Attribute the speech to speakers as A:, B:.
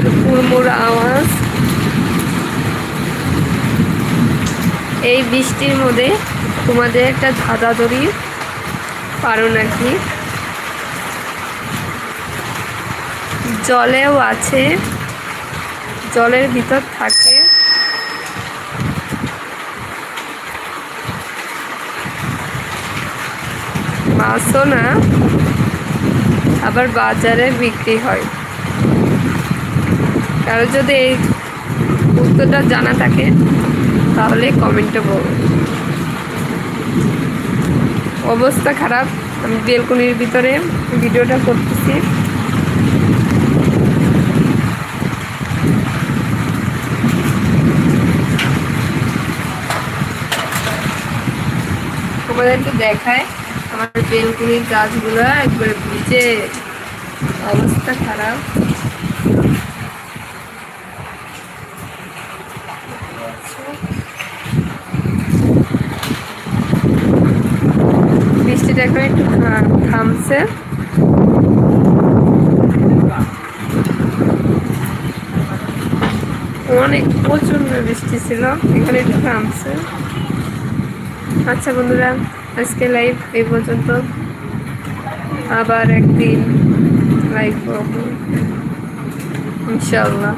A: পাখির কুড়মুড় আওয়াজ। এই বৃষ্টির মধ্যে তোমাদের একটা ধাঁধা ধরি পারো নাকি? জলেও আছে, জলের ভিতর থাকে। মাছও না, আবার বাজারে বিক্রি হয়। কারও যদি এই উত্তরটা জানা থাকে, তাহলে কমেন্টে বলুন অবস্থা খারাপ, আমি বেলকনির ভিতরে ভিডিওটা করতেছি। তোমাদের একটু দেখায়, আমার বেলকুনির গাছগুলো একবারে ভিজে। অবস্থা খারাপ। বৃষ্টিটা এখন একটু থামছে অনেক প্রচণ্ড বৃষ্টি ছিল, এখানে একটু থামছে আচ্ছা বন্ধুরা, আজকে লাইভ এই পর্যন্ত। আবার একদিন লাইভ ইনশাল্লাহ